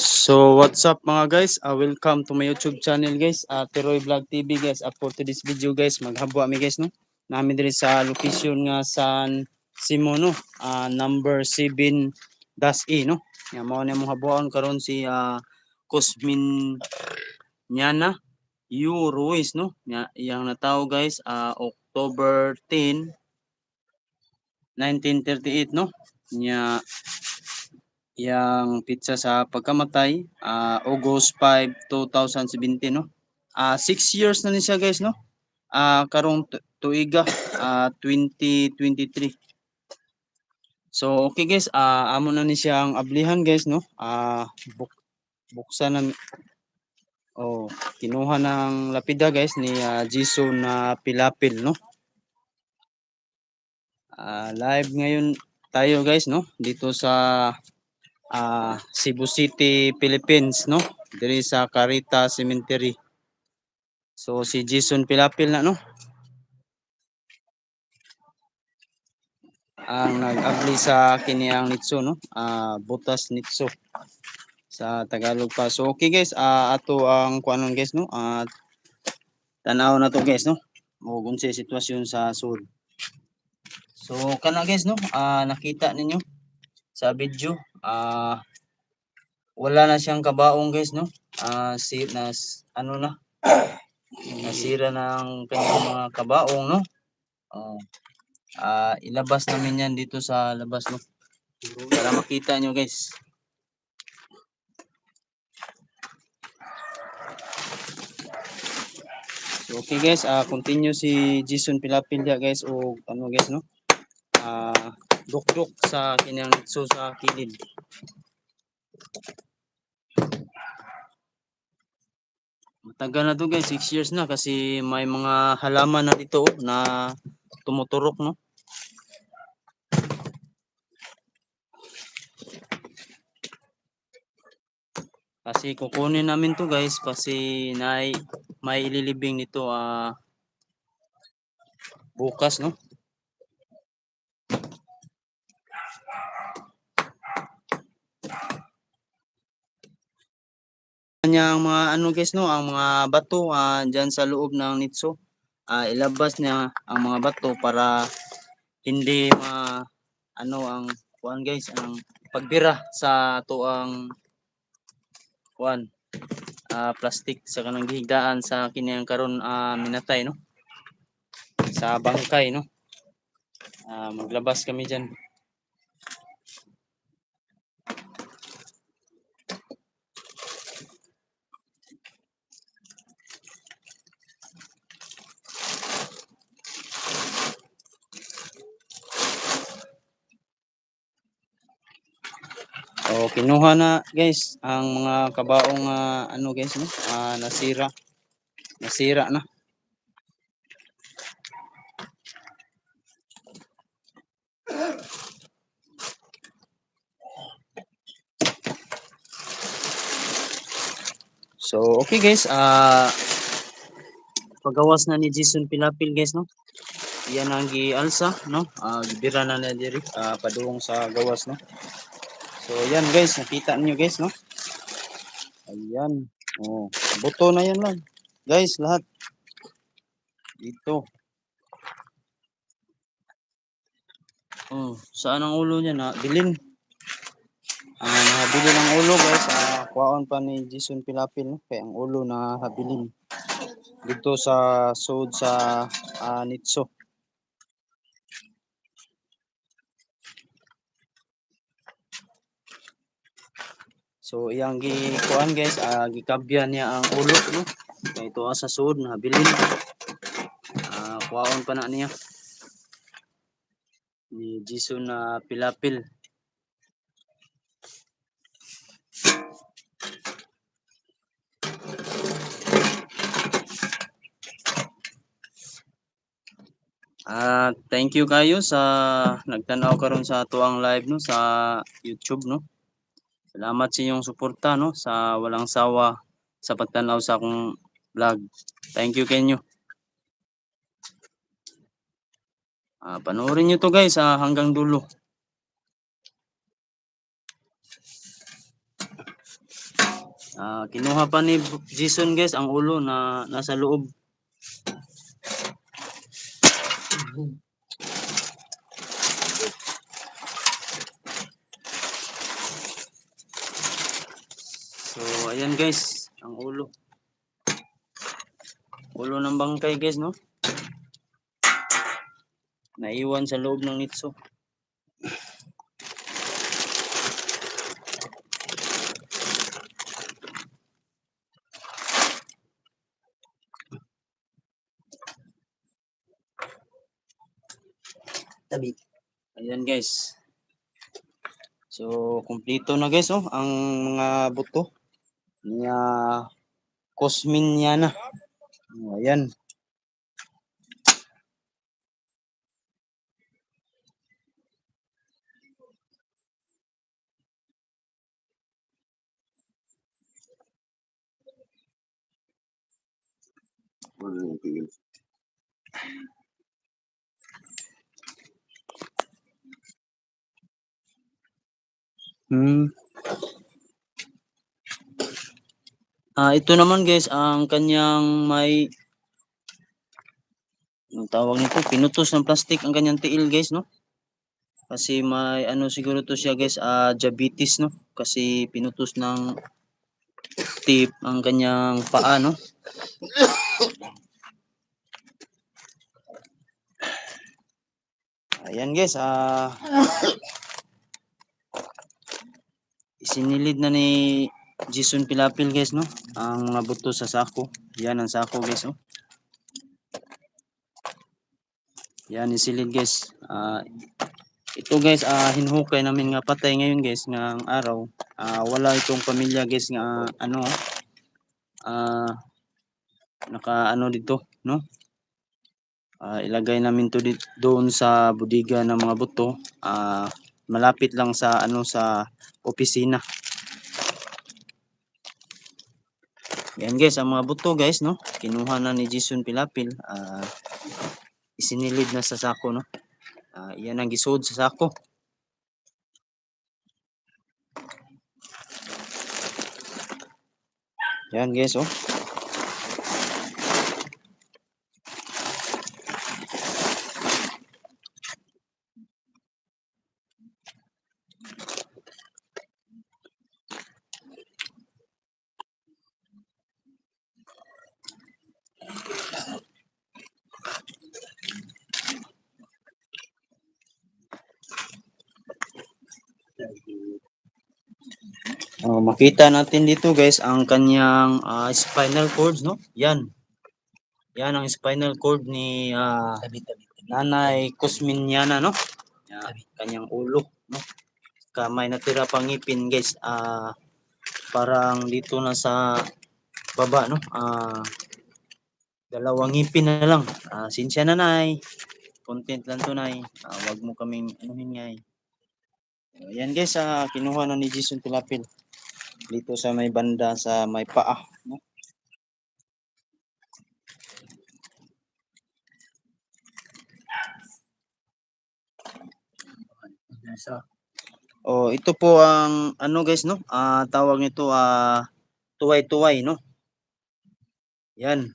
So what's up mga guys? Uh, welcome to my YouTube channel guys. Uh, Teroy Vlog TV guys. Uh, for today's video guys, maghabwa mi guys no. Nami diri sa location nga San Simon no. Uh, number 7 dash E no. Nga mao ni mong habuan karon si uh, Cosmin Nyana Yu Ruiz no. Nga iyang natawo guys uh, October 10 1938 no. Nya yang pizza sa pagkamatay ah, August 5 2017 no? Ah 6 years na ni siya guys no? Ah karong tu- tuiga ah 2023 so okay guys ah amo na ni siyang ablihan guys no? Ah buk buksan na oh kinuha ng lapida guys ni ah, Jason na pilapil no? Ah, live ngayon tayo guys no? Dito sa ah, Cebu City, Philippines, no? Diri sa Carita Cemetery. So si Jason Pilapil na no. Ang nag-abli sa kini ang nitso no. Ah, butas nitso sa Tagalog pa. So okay guys, ah ato ang kuanon guys no. Ah tanaw na to guys no. O kung sa sitwasyon sa sud. So kana guys no, ah nakita ninyo sa video ah wala na siyang kabaong guys no? Ah si nas ano na? Nasira ng kanyang mga kabaong no? Oh. Ah ilabas namin yan dito sa labas no? Para makita nyo guys. So okay guys. Ah continue si Jason Pilapilya guys o ano guys no? Ah dukduk sa kanyang nitso sa kilid Matagal na to guys, 6 years na kasi may mga halaman na dito oh, na tumuturok no. Kasi kukunin namin to guys kasi nai may ililibing nito ah bukas no. Kanya ang mga ano guys no, ang mga bato ah, diyan sa loob ng nitso. Ah, ilabas niya ang mga bato para hindi ma ano ang kuan guys, ang pagbira sa tuang kuan ah, plastic sa kanang gihigdaan sa kiniyang karon ah, minatay no. Sa bangkay no. Ah, maglabas kami diyan. So kinuha na guys ang mga kabaong ah, ano guys no, ah, nasira. Nasira na. So okay guys, ah pagawas na ni Jason Pilapil guys no. Yan ang gialsa no. Ah gibira na na diri ah, padung sa gawas no. So yan guys, nakita niyo guys no. Ayan. Oh, buto na yan lang. Guys, lahat. Dito. Oh, saan ang ulo niya na bilin? Ah, nahabilin ang ulo guys. Ah, kuwaon pa ni Jason Pilapil no. Kaya ang ulo na habilin. Dito sa sud sa ah, Nitso. So iyang gi kuan guys, ah, gikabyan niya ang ulo no. Kay ito sa sud nahabilin. Ah, kuwaon pa na niya. Ni Jason na Pilapil. Ah, thank you kayo sa nagtanaw karon sa tuang live no sa YouTube no. Salamat sa inyong suporta no sa walang sawa sa pagtanaw sa akong vlog. Thank you kanyo. Ah, panoorin niyo to guys ah, hanggang dulo. Ah, kinuha pa ni Jason guys ang ulo na nasa loob. So, ayan guys, ang ulo. Ulo ng bangkay guys, no? Naiwan sa loob ng nitso. Tabi. Ayan guys. So, kumpleto na guys, oh, ang mga buto niya Cosminiana. Oh, ayan. Hmm. Ah, ito naman guys, ang kanyang may ang tawag nito, pinutos ng plastic ang kanyang tiil guys, no? Kasi may ano siguro to siya guys, ah diabetes, no? Kasi pinutos ng tip ang kanyang paa, no? Ayan guys, ah isinilid na ni Jason Pilapil guys, no? Ang mga buto sa sako. Yan ang sako guys, oh. Yan isilid guys. Ah ito guys, ah hinukay namin nga patay ngayon guys ang araw. Ah wala itong pamilya guys nga ano ah naka ano dito, no? Ah ilagay namin to doon sa budiga ng mga buto. Ah malapit lang sa ano sa opisina. Yan guys, ang mga buto guys, no? Kinuha na ni Jason Pilapil. Ah isinilid na sa sako, no? Ah iyan ang gisud sa sako. Yan guys, oh. Oh, makita natin dito guys ang kanyang ah, spinal cord, no? Yan. Yan ang spinal cord ni tabi. Nanay Cosminiana, no? Yan, kanyang ulo, no? Kamay natira pang ngipin, guys. Ah, parang dito na sa baba, no? Ah, dalawang ngipin na lang. Ah, sinsya na, nay. Content lang to, nay. Ah, wag mo kaming anuhin, ngay. Ayan, guys. Ah, kinuha na ni Jason Pilapil. Dito sa may banda sa may paa, no? Oh, ito po ang ano guys no? Ah, tawag nito ah tuway-tuway no. Yan.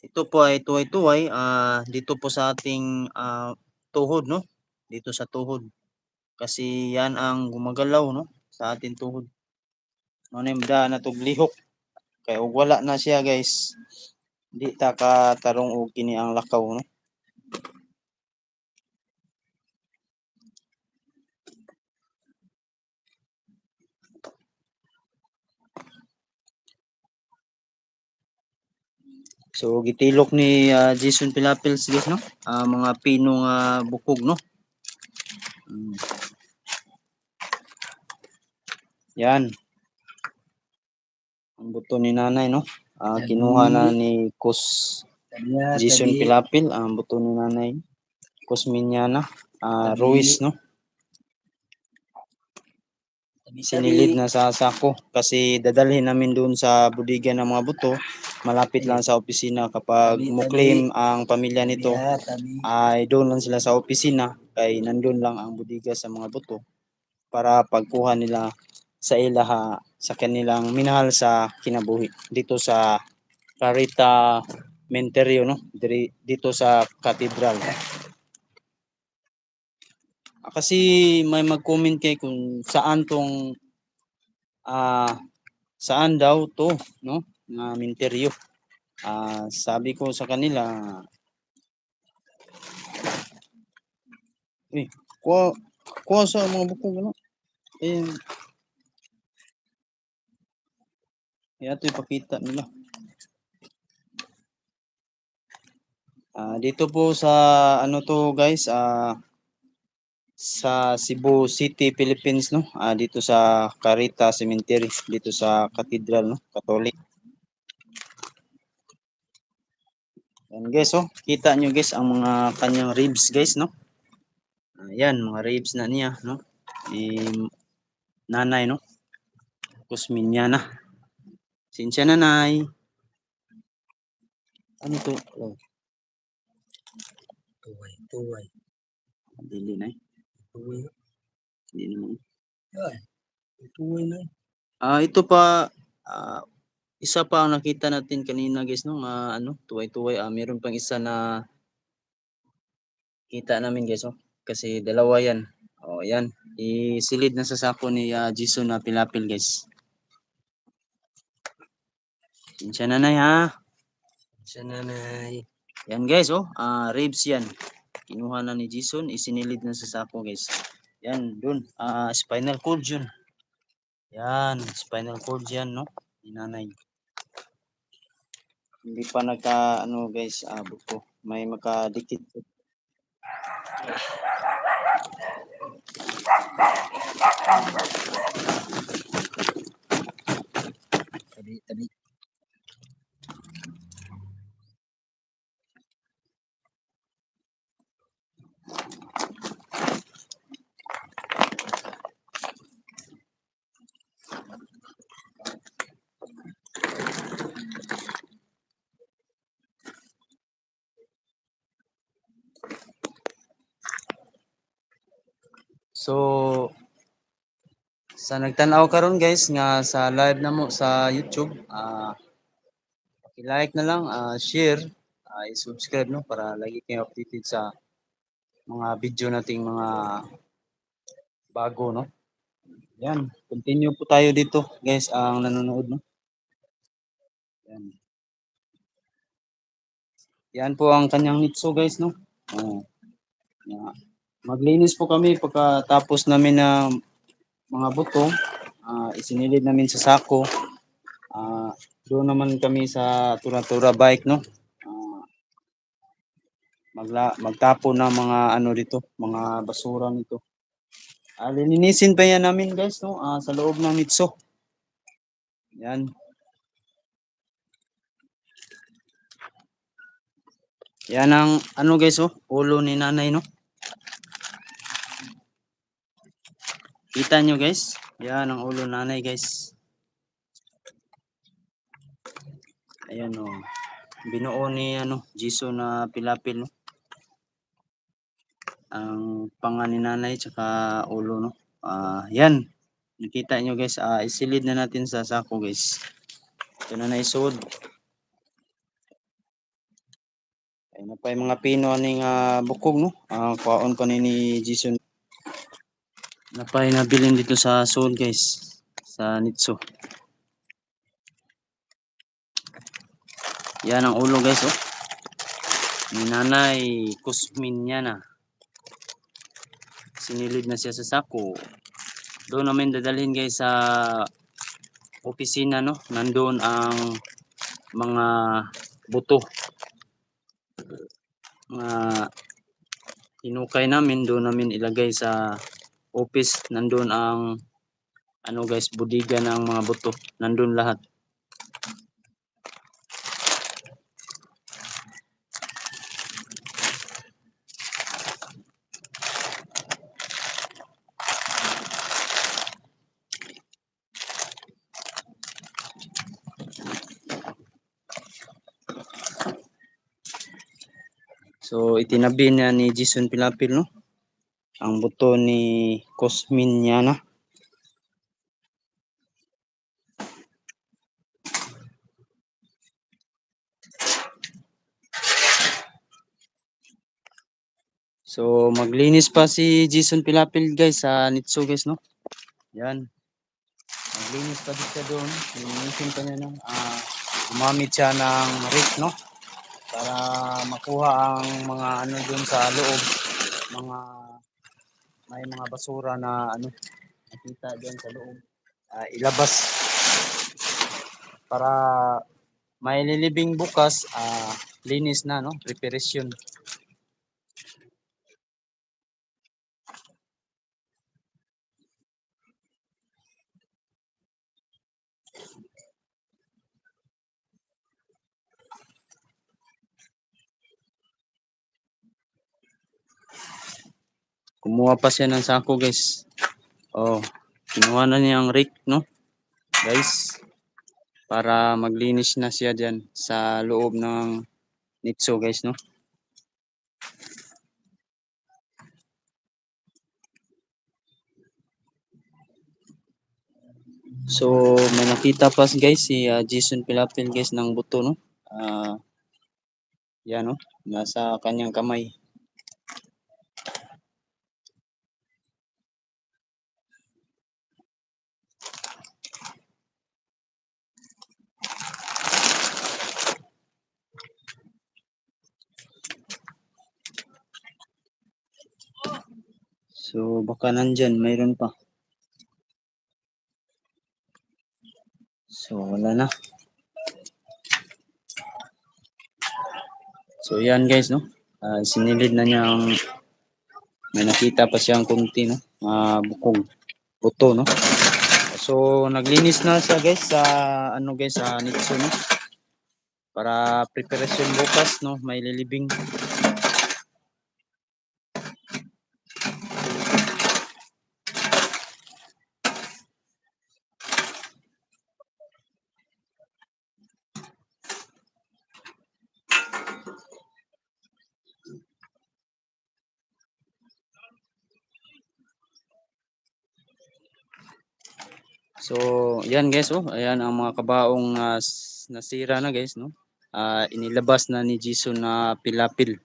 Ito po ay tuway-tuway ah dito po sa ating ah, tuhod no. Dito sa tuhod. Kasi yan ang gumagalaw no sa ating tuhod. Ano na na tog lihok. Kaya ug wala na siya guys. Di ta ka tarong og kini ang lakaw no. So gitilok ni ah, Jason Pilapils guys no. Ah, mga pinong ah, bukog no. Mm. Yan. Ang buto ni nanay no. Ah, kinuha na ni Kus Jason. Pilapil ang buto ni nanay. Cosminiana. Ah, Tabi. Ruiz no. Sinilid na sa sako kasi dadalhin namin doon sa budiga ng mga buto. Malapit lang sa opisina kapag claim ang pamilya nito. Ay doon lang sila sa opisina kay nandun lang ang budiga sa mga buto para pagkuha nila sa ilaha sa kanilang minahal sa kinabuhi dito sa Carita Menterio no dito sa Cathedral. Kasi may mag-comment kay kung saan tong ah saan daw to no nga menteryo. Ah sabi ko sa kanila eh kuha kuha sa mga bukog ano eh Ito ipakita nila. Ah, dito po sa ano to guys, ah sa Cebu City, Philippines no. Ah, dito sa Carita Cemetery, dito sa Cathedral no, Catholic. Yan guys oh, kita nyo guys ang mga kanyang ribs guys no. Ayan, mga ribs na niya no. Ni nanay no. Kusminyana. Sinsya nanay. Ano to? Oh, Tuway, tuway. dili na eh. Tuway. Hindi naman. Yan. Tuway na. Ah, ito pa ah, isa pa ang nakita natin kanina guys no, nga ano, tuway-tuway. Ah, meron pang isa na kita namin guys oh. Kasi dalawa yan. Oh, yan. Isilid na sa sako ni ah, Jason na pilapil guys. Sinsya nanay ha. Sa nanay. Yan guys oh, ah, ribs yan. Kinuha na ni Jason, isinilid na sa sako guys. Yan, dun. Ah, spinal cord yun. Yan, spinal cord yan no, ni nanay. Hindi pa nagka ano guys, ah, buto. May makadikit. Tabi, tabi. So sa nagtanaw karon guys nga sa live na mo sa YouTube, ah like na lang, ah, share, ah, i-subscribe no para lagi kayo updated sa mga video nating mga bago no. Yan, continue po tayo dito guys ang nanonood no. Yan. Yan po ang kanyang nitso guys no. Oh. Yeah. Maglinis po kami pagkatapos namin na mga buto, ah, isinilid namin sa sako. Ah, doon naman kami sa Tura-Tura bike no. Ah, magla magtapon ng mga ano dito, mga basura nito. Ah, lininisin pa yan namin guys no, ah, sa loob ng nitso. Yan. Yan ang ano guys oh, ulo ni nanay no. Kita nyo guys, yan ang ulo nanay guys. Ayan oh. Binuo ni ano, Jiso na pilapil no. Ang panga ni nanay tsaka ulo no. Ah, yan. Nakita nyo guys, ah, isilid na natin sa sako guys. Ito na naisod. Ay na pa yung mga pino aning ah, bukog no. Ah, kuhaon pa ni ni Jason. Napay nabilin dito sa Seoul guys. Sa Nitso. Yan ang ulo guys oh. Ni nanay Kusmin niya na. Sinilid na siya sa sako. Doon namin dadalhin guys sa opisina no. Nandoon ang mga buto. Mga inukay namin doon namin ilagay sa office nandun ang ano guys budiga ng mga buto. Nandun lahat. So itinabi niya ni Jason Pilapil no ang buto ni Cosmin Yana. So maglinis pa si Jason Pilapil guys sa Nitsu guys no. Yan. Maglinis pa din siya doon. Linisin pa niya ng uh, gumamit siya ng rake no para makuha ang mga ano doon sa loob mga may mga basura na ano nakita diyan sa loob. Ah, ilabas. Para may lilibing bukas ah, linis na no? Preparation kumuha pa siya ng sako guys oh kinuha na niya ang rake no guys para maglinis na siya diyan sa loob ng nitso guys no So, may nakita pa guys si ah, Jason Pilapil guys ng buto no. Ah, yan no, nasa kanyang kamay. So, baka nandyan, mayroon pa. So, wala na. So, yan guys, no? Ah, sinilid na niya ang may nakita pa siyang kunti, no? Ah, bukog. Buto, no? So, naglinis na siya guys sa ano guys, sa Nitso, no? Para preparation bukas, no? May lilibing. So, yan guys, oh. Ayan ang mga kabaong s- nasira na guys, no? Ah, inilabas na ni Jason na pilapil.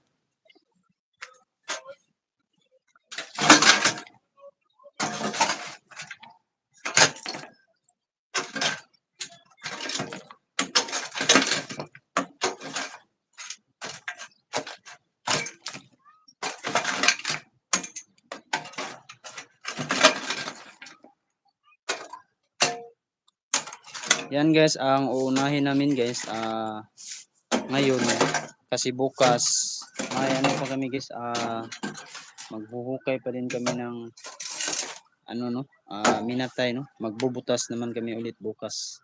Yan guys, ang uunahin namin guys, ah ngayon kasi bukas may ano pa kami guys, ah magbuhukay pa din kami ng ano no, ah minatay no, magbubutas naman kami ulit bukas.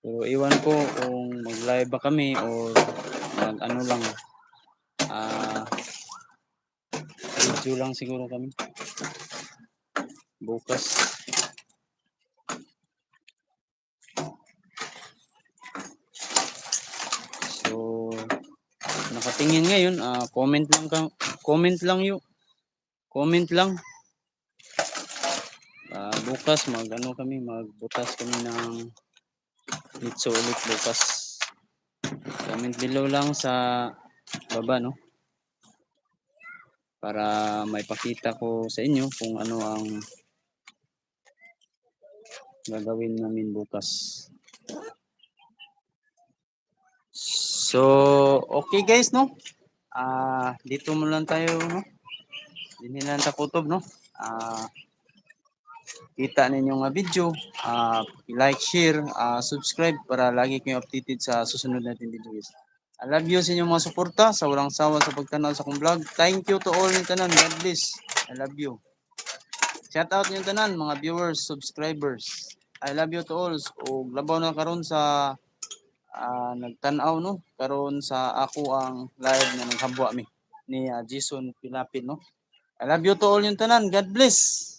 So iwan ko kung mag-live ba kami o mag ano lang. Ah video lang siguro kami bukas. So, nakatingin ngayon, ah comment lang ka, comment lang yun. Comment lang. Ah, bukas mag ano kami, magbutas kami ng litso ulit bukas. Comment below lang sa baba no. Para may pakita ko sa inyo kung ano ang gagawin namin bukas. So, okay guys, no? Ah, dito mo lang tayo, no? Hindi lang ta kutob, no? Ah, kita ninyo nga video, ah, like, share, ah, subscribe para lagi kayong updated sa susunod natin video guys. I love you sa inyong mga suporta, sa walang sawa sa pagtanaw sa akong vlog. Thank you to all yung tanan. God bless. I love you. Shout out yung tanan, mga viewers, subscribers. I love you to all. O labaw na karon sa ah, nagtanaw no karon sa ako ang live na naghabwa mi ni ah, Jason Pilapin no. I love you to all yung tanan. God bless.